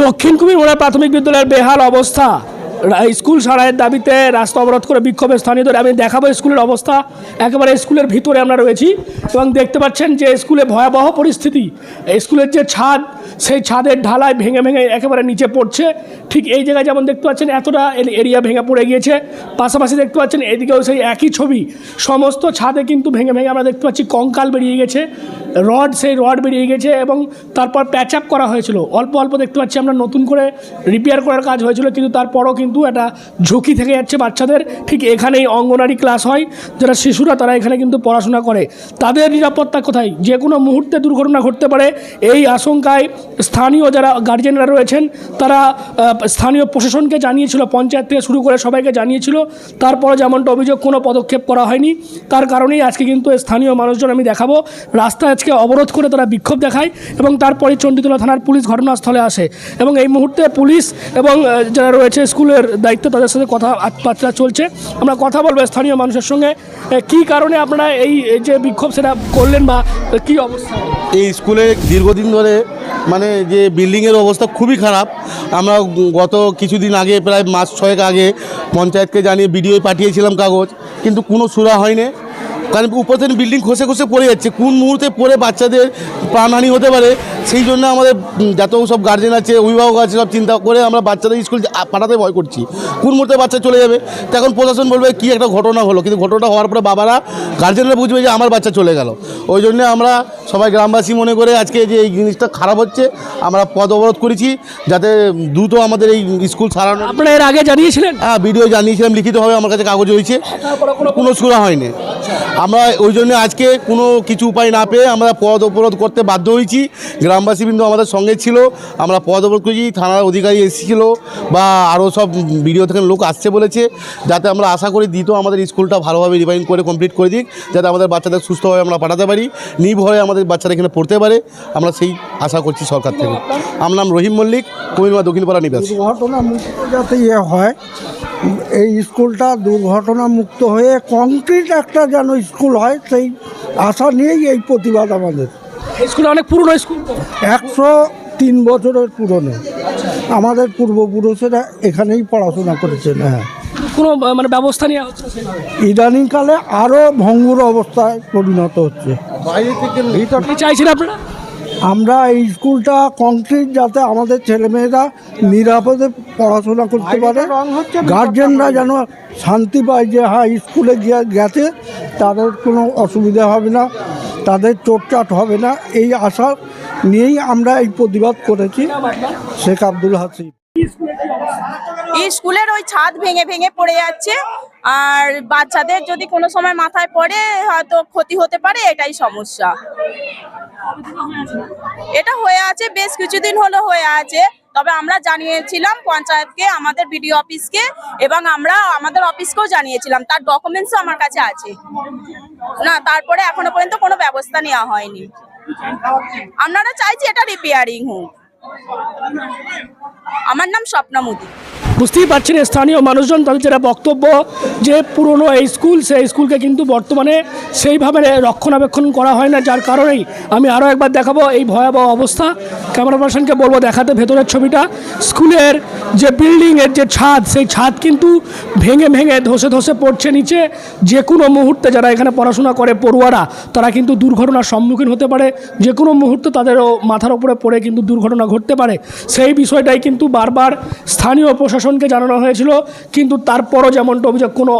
দক্ষিণ কুমিরমোড়া প্রাথমিক বিদ্যালয়ের বেহাল অবস্থা। স্কুল সারাইয়ের দাবিতে রাস্তা অবরোধ করে বিক্ষোভের স্থানীয়দের, আমি দেখাবো স্কুলের অবস্থা। একেবারে স্কুলের ভিতরে আমরা রয়েছি এবং দেখতে পাচ্ছেন যে স্কুলে ভয়াবহ পরিস্থিতি। স্কুলের যে ছাদ, সেই ছাদের ঢালাই ভেঙে ভেঙে একেবারে নিচে পড়ছে। ঠিক এই জায়গায় যেমন দেখতে পাচ্ছেন, এতটা এর- এরিয়া ভেঙে পড়ে গিয়েছে। পাশাপাশি দেখতে পাচ্ছেন, এদিকেও সেই একই ছবি। সমস্ত ছাদে কিন্তু ভেঙে ভেঙে আমরা দেখতে পাচ্ছি কঙ্কাল বেরিয়ে গেছে। রড, সেই রড বেরিয়ে গেছে এবং তারপর প্যাচ আপ করা হয়েছিল। অল্প অল্প দেখতে পাচ্ছি আমরা নতুন করে রিপেয়ার করার কাজ হয়েছিল, কিন্তু তারপরও কিন্তু একটা ঝুঁকি থেকে যাচ্ছে বাচ্চাদের। ঠিক এখানেই অঙ্গনারী ক্লাস হয় যারা শিশুরা, তারা এখানে কিন্তু পড়াশোনা করে। তাদের নিরাপত্তা কোথায়? যে কোনো মুহূর্তে দুর্ঘটনা ঘটতে পারে। এই আশঙ্কায় স্থানীয় যারা গার্জেনরা রয়েছেন, তারা স্থানীয় প্রশাসনকে জানিয়েছিল, পঞ্চায়েত থেকে শুরু করে সবাইকে জানিয়েছিল। তারপরে যেমনটা অভিযোগ, কোনো পদক্ষেপ করা হয়নি। তার কারণেই আজকে কিন্তু স্থানীয় মানুষজন আমি দেখাবো। রাস্তায় আজকে অবরোধ করে তারা বিক্ষোভ দেখায় এবং তারপরে চণ্ডীতলা থানার পুলিশ ঘটনাস্থলে আসে। এবং এই মুহূর্তে পুলিশ এবং যারা রয়েছে স্কুলের দায়িত্ব, তাদের সাথে কথা বার্তা চলছে। আমরা কথা বলব স্থানীয় মানুষের সঙ্গে। কি কারণে আপনারা এই যে বিক্ষোভ সেটা করলেন বা কি অবস্থা? এই স্কুলে দীর্ঘদিন ধরে মানে যে বিল্ডিংয়ের অবস্থা খুবই খারাপ। আমরা গত কিছুদিন আগে, প্রায় মাস ছয়েক আগে পঞ্চায়েতকে জানিয়ে বিডিও পাঠিয়েছিলাম কাগজ, কিন্তু কোনো সুরা হয়নি। কারণ উপর থেকে বিল্ডিং খসে খসে পড়ে যাচ্ছে। কোন মুহূর্তে পড়ে বাচ্চাদের প্রাণহানি হতে পারে সেই জন্য আমাদের যত সব গার্জেন আছে অভিভাবক আছে সব চিন্তা করে আমরা বাচ্চাদের স্কুল পাঠাতে ভয় করছি। কোন মুহূর্তে বাচ্চা চলে যাবে? তখন প্রশাসন বলবে কি একটা ঘটনা হলো? কিন্তু ঘটনা হওয়ার পরে বাবারা গার্জেনরা বুঝবে যে আমার বাচ্চা চলে গেল। ওই জন্য আমরা সবাই গ্রামবাসী মনে করে আজকে যে এই জিনিসটা খারাপ হচ্ছে আমরা পদ অবরোধ করেছি যাতে দ্রুত আমাদের এই স্কুল সারানো আপনারা এর আগে জানিয়েছিলেন? হ্যাঁ ভিডিও জানিয়েছিলাম লিখিতভাবে আমার কাছে কাগজ হয়েছে। কোনো সুরা হয়নি। আমরা ওই জন্য আজকে কোনো কিছু উপায় না পেয়ে আমরা পদ অবরোধ করতে বাধ্য হয়েছি। গ্রামবাসী কিন্তু আমাদের সঙ্গে ছিল। আমরা পদ অবরোধ করেছি থানার অধিকারী এসেছিল বা আরও সব ভিডিও থেকে লোক আসছে বলেছে। যাতে আমরা আশা করি দিত আমাদের স্কুলটা ভালোভাবে রিভাইন করে কমপ্লিট করে দিক যাতে আমাদের বাচ্চাদের সুস্থভাবে আমরা পাঠাতে পারি। নির্ভয়ে আমাদের বাচ্চারা এখানে পড়তে পারে। আমরা সেই আশা করছি সরকার থেকে। আমার নাম রহিম মল্লিক কুমিরমা দক্ষিণপাড়া নিবাসী। মুক্ত যাতে ইয়ে হয় এই স্কুলটা দুর্ঘটনা মুক্ত হয়ে কংক্রিট একটা যেন স্কুল হয় সেই আশা নিয়েই এই প্রতিবাদ আমাদের। স্কুল অনেক পুরনো স্কুল। একশো তিন বছরের পুরনো। আমাদের পূর্বপুরুষেরা এখানেই পড়াশোনা করেছেন হ্যাঁ। কোনো মানে ব্যবস্থা নেওয়া হচ্ছে ইদানিংকালে আরও ভঙ্গুর অবস্থায় পরিণত হচ্ছে। বাইরে কি চাইছেন আপনারা? আমরা এই স্কুলটা কংক্রিট যাতে আমাদের ছেলেমেয়েরা নিরাপদে পড়াশোনা করতে পারে। গার্জেনরা যেন শান্তি পায় যে হ্যাঁ স্কুলে গিয়ে গেছে তাদের কোনো অসুবিধা হবে না তাদের চোটচাট হবে না। এই আশা নিয়েই আমরা এই প্রতিবাদ করেছি। শেখ আব্দুল হাসিব এই স্কুলের ওই ছাদ ভেঙে ভেঙে পড়ে যাচ্ছে। আর বাচ্চাদের যদি কোনো সময় মাথায় পড়ে, হয়তো ক্ষতি হতে পারে, এটাই সমস্যা। এটা হয়ে আছে, বেশ কিছুদিন হলো হয়ে আছে। তবে আমরা জানিয়েছিলাম পঞ্চায়েতকে, আমাদের বিডিও অফিসকে, এবং আমরা আমাদের অফিসকেও জানিয়েছিলাম। তার ডকুমেন্টসও আমার কাছে আছে। না, তারপরে এখনও পর্যন্ত কোনো ব্যবস্থা নেওয়া হয়নি। আপনারা চাইছি এটা রিপেয়ারিং হোক। আমার নাম স্বপ্না মুদি। বুঝতেই পারছেন স্থানীয় মানুষজন তাদের যেটা বক্তব্য যে পুরনো এই স্কুল, সেই স্কুলকে কিন্তু বর্তমানে সেইভাবে রক্ষণাবেক্ষণ করা হয় না, যার কারণেই আমি আরও একবার দেখাবো এই ভয়াবহ অবস্থা। ক্যামেরা পার্সনকে বলব দেখাতে ভেতরের ছবিটা। স্কুলের যে বিল্ডিংয়ের যে ছাদ, সেই ছাদ কিন্তু ভেঙে ভেঙে ধসে ধসে পড়ছে নিচে। যে কোনো মুহূর্তে যারা এখানে পড়াশোনা করে পড়ুয়ারা, তারা কিন্তু দুর্ঘটনার সম্মুখীন হতে পারে। যে কোনো মুহূর্তে তাদেরও মাথার উপরে পড়ে কিন্তু দুর্ঘটনা ঘটতে পারে। সেই বিষয়টাই কিন্তু বারবার স্থানীয় প্রশাসনকে জানানো হয়েছিল কিন্তু তারপরও যেমনটা অভিযোগ কোনো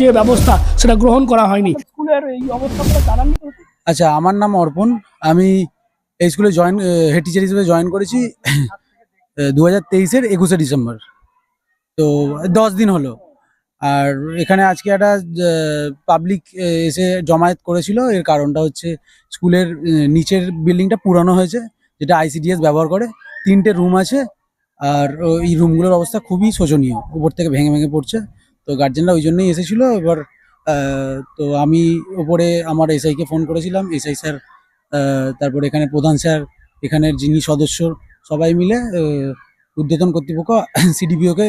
যে ব্যবস্থা সেটা গ্রহণ করা হয়নি। স্কুলের এই অবস্থা জানাননি আচ্ছা আমার নাম অর্পণ। আমি এই স্কুলে জয়েন হেড টিচার হিসেবে জয়েন করেছি দু হাজার তেইশের একুশে ডিসেম্বর। তো দশ দিন হলো। আর এখানে আজকে একটা পাবলিক এসে জমায়েত করেছিল। এর কারণটা হচ্ছে স্কুলের নিচের বিল্ডিংটা পুরানো হয়েছে যেটা আইসিডিএস ব্যবহার করে। তিনটে রুম আছে। আর এই রুমগুলোর অবস্থা খুবই শোচনীয়। উপর থেকে ভেঙে ভেঙে পড়ছে। তো গার্জেনরা ওই জন্যই এসেছিল। এবার তো আমি ওপরে আমার এসআইকে ফোন করেছিলাম। এসআই স্যার তারপরে এখানে প্রধান স্যার এখানের যিনি সদস্য, সবাই মিলে ঊর্ধ্বতন কর্তৃপক্ষ সিডিপিওকে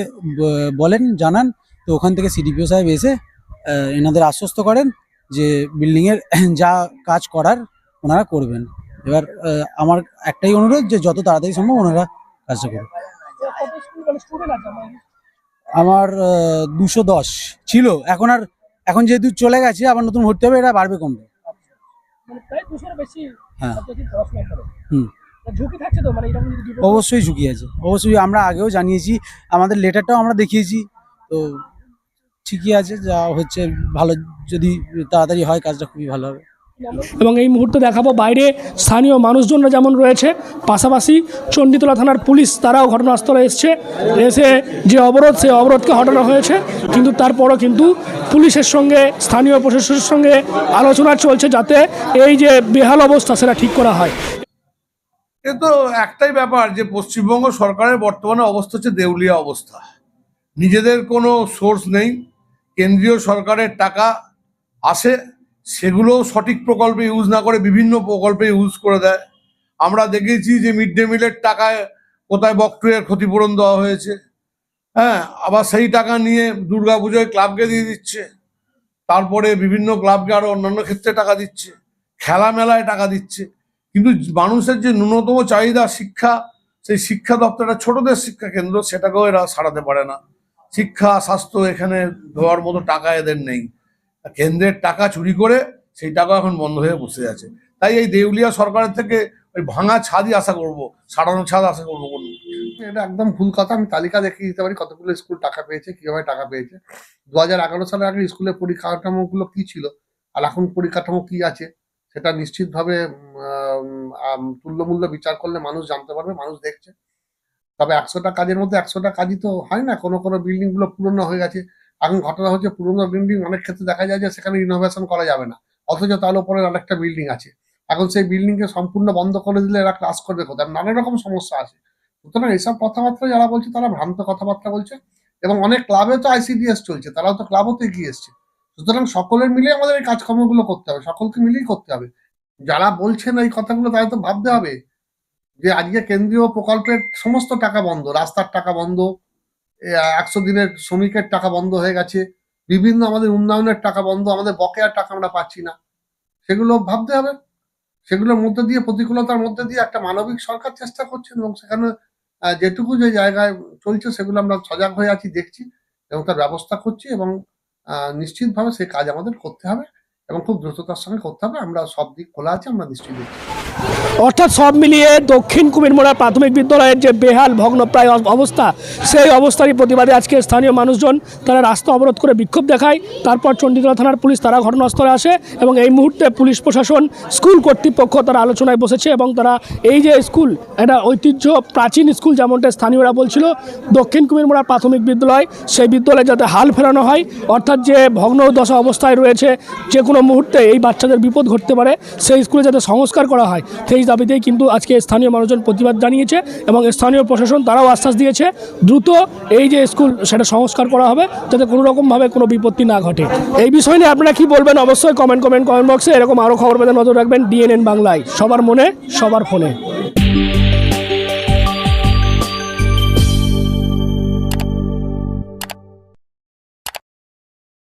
বলেন, জানান। তো ওখান থেকে সিডিপিও সাহেব এসে এনাদের আশ্বস্ত করেন যে বিল্ডিংয়ের যা কাজ করার ওনারা করবেন। এবার আমার একটাই অনুরোধ যে যত তাড়াতাড়ি সম্ভব ওনারা কাজটা করুন। আমার দুশো দশ ছিল। এখন আর এখন যেহেতু চলে গেছে আবার নতুন ভর্তি হবে এটা বাড়বে কমবে। হ্যাঁ। তো মানে যদি বিপদ- অবশ্যই ঝুঁকি আছে। অবশ্যই আমরা আগেও জানিয়েছি আমাদের লেটারটাও আমরা দেখিয়েছি। তো ঠিকই আছে যা হচ্ছে ভালো যদি তাড়াতাড়ি হয় কাজটা খুবই ভালো হবে। এবং এই মুহূর্তে দেখাবো বাইরে স্থানীয় মানুষজনরা যেমন রয়েছে, পাশাপাশি চণ্ডীতলা থানার পুলিশ তারাও ঘটনাস্থলে এসছে। এসে যে অবরোধ, সেই অবরোধকে হটানো হয়েছে। কিন্তু তারপরও কিন্তু পুলিশের সঙ্গে, স্থানীয় প্রশাসনের সঙ্গে আলোচনা চলছে যাতে এই যে বেহাল অবস্থা, সেটা ঠিক করা হয়। এ তো একটাই ব্যাপার যে পশ্চিমবঙ্গ সরকারের বর্তমানে অবস্থা হচ্ছে দেউলিয়া অবস্থা। নিজেদের কোনো সোর্স নেই। কেন্দ্রীয় সরকারের টাকা আসে সেগুলো সঠিক প্রকল্পে ইউজ না করে বিভিন্ন প্রকল্পে ইউজ করে দেয়। আমরা দেখেছি যে মিড ডে মিলের টাকায় কোথায় বকটুয়ের ক্ষতিপূরণ দেওয়া হয়েছে। হ্যাঁ আবার সেই টাকা নিয়ে দুর্গাপুজোয় ক্লাবকে দিয়ে দিচ্ছে। তারপরে বিভিন্ন ক্লাবকে আরও অন্যান্য ক্ষেত্রে টাকা দিচ্ছে। খেলা মেলায় টাকা দিচ্ছে। কিন্তু মানুষের যে ন্যূনতম চাহিদা শিক্ষা, সেই শিক্ষা দপ্তরটা ছোটদের শিক্ষা কেন্দ্র, সেটাকেও এরা সারাতে পারে না। শিক্ষা, স্বাস্থ্য এখানে দেওয়ার মতো টাকা এদের নেই। কেন্দ্রের টাকা চুরি করে সেই টাকা এখন বন্ধ হয়ে বসে আছে। তাই এই দেউলিয়া সরকারের থেকে ওই ভাঙা ছাদই আশা করব, সারানো ছাদ আশা করব কোন এটা একদম ভুল কথা, আমি তালিকা দেখিয়ে দিতে পারি কতগুলো স্কুল টাকা পেয়েছে, কীভাবে টাকা পেয়েছে। দু হাজার এগারো সালের আগে স্কুলের পরিকাঠামোগুলো কি ছিল আর এখন পরিকাঠামো কি আছে, সেটা নিশ্চিতভাবে তুল্যমূল্য বিচার করলে মানুষ জানতে পারবে, মানুষ দেখছে। তবে একশোটা কাজের মধ্যে একশোটা কাজই তো হয় না, কোনো কোনো বিল্ডিংগুলো পুরনো হয়ে গেছে। এখন ঘটনা হচ্ছে পুরনো বিল্ডিং অনেক ক্ষেত্রে দেখা যায় যে সেখানে রিনোভেশন করা যাবে না। অথচ তার উপরে আরেকটা বিল্ডিং আছে। এখন সেই বিল্ডিং কে সম্পূর্ণ বন্ধ করে দিলে এরা ক্লাস করবে কোথায়? নানা রকম সমস্যা আছে। সুতরাং এইসব কথাবার্তা যারা বলছে, তারা ভ্রান্ত কথাবার্তা বলছে এবং অনেক ক্লাবে তো আইসিডিএস চলছে, তারাও তো ক্লাবও তো এগিয়ে এসছে। সুতরাং সকলের মিলে আমাদের এই কাজকর্মগুলো করতে হবে, সকলকে মিলেই করতে হবে। যারা বলছেন এই কথাগুলো তাদের তো ভাবতে হবে যে আজকে কেন্দ্রীয় প্রকল্পের সমস্ত টাকা বন্ধ, রাস্তার টাকা বন্ধ একশো দিনের শ্রমিকের টাকা বন্ধ হয়ে গেছে, বিভিন্ন আমাদের উন্নয়নের টাকা বন্ধ, আমাদের বকেয়ার টাকা আমরা পাচ্ছি না। সেগুলো ভাবতে হবে। সেগুলোর মধ্যে দিয়ে, প্রতিকূলতার মধ্যে দিয়ে একটা মানবিক সরকার চেষ্টা করছেন এবং সেখানে যেটুকু যে জায়গায় চলছে সেগুলো আমরা সজাগ হয়ে আছি, দেখছি এবং তার ব্যবস্থা করছি এবং নিশ্চিতভাবে সেই কাজ আমাদের করতে হবে এবং খুব দ্রুততার সঙ্গে করতে হবে। আমরা সব দিক খোলা আছে, আমরা দেখছি অর্থাৎ সব মিলিয়ে দক্ষিণ কুমিরমোড়া প্রাথমিক বিদ্যালয়ের যে বেহাল ভগ্নপ্রায় অবস্থা, সেই অবস্থারই প্রতিবাদে আজকে স্থানীয় মানুষজন তারা রাস্তা অবরোধ করে বিক্ষোভ দেখায়। তারপর চণ্ডীতলা থানার পুলিশ তারা ঘটনাস্থলে আসে এবং এই মুহূর্তে পুলিশ প্রশাসন স্কুল কর্তৃপক্ষ তারা আলোচনায় বসেছে এবং তারা এই যে স্কুল এটা ঐতিহ্য প্রাচীন স্কুল যেমনটা স্থানীয়রা বলছিল, দক্ষিণ কুমিরমোড়া প্রাথমিক বিদ্যালয়, সেই বিদ্যালয়ে যাতে হাল ফেরানো হয়, অর্থাৎ যে ভগ্ন দশা অবস্থায় রয়েছে যে কোনো মুহূর্তে এই বাচ্চাদের বিপদ ঘটতে পারে, সেই স্কুলে যাতে সংস্কার করা হয় সেই দাবিতেই কিন্তু আজকে স্থানীয় মানুষজন প্রতিবাদ জানিয়েছে এবং স্থানীয় প্রশাসন তারাও আশ্বাস দিয়েছে, দ্রুত এই যে স্কুল সেটা সংস্কার করা হবে যাতে কোনো রকমভাবে কোনো বিপত্তি না ঘটে। এই বিষয় নিয়ে আপনারা কী বলবেন অবশ্যই কমেন্ট কমেন্ট কমেন্ট বক্সে। এরকম আরও খবর পেতে নজর রাখবেন ডিএনএন বাংলায়। সবার মনে, সবার ফোনে।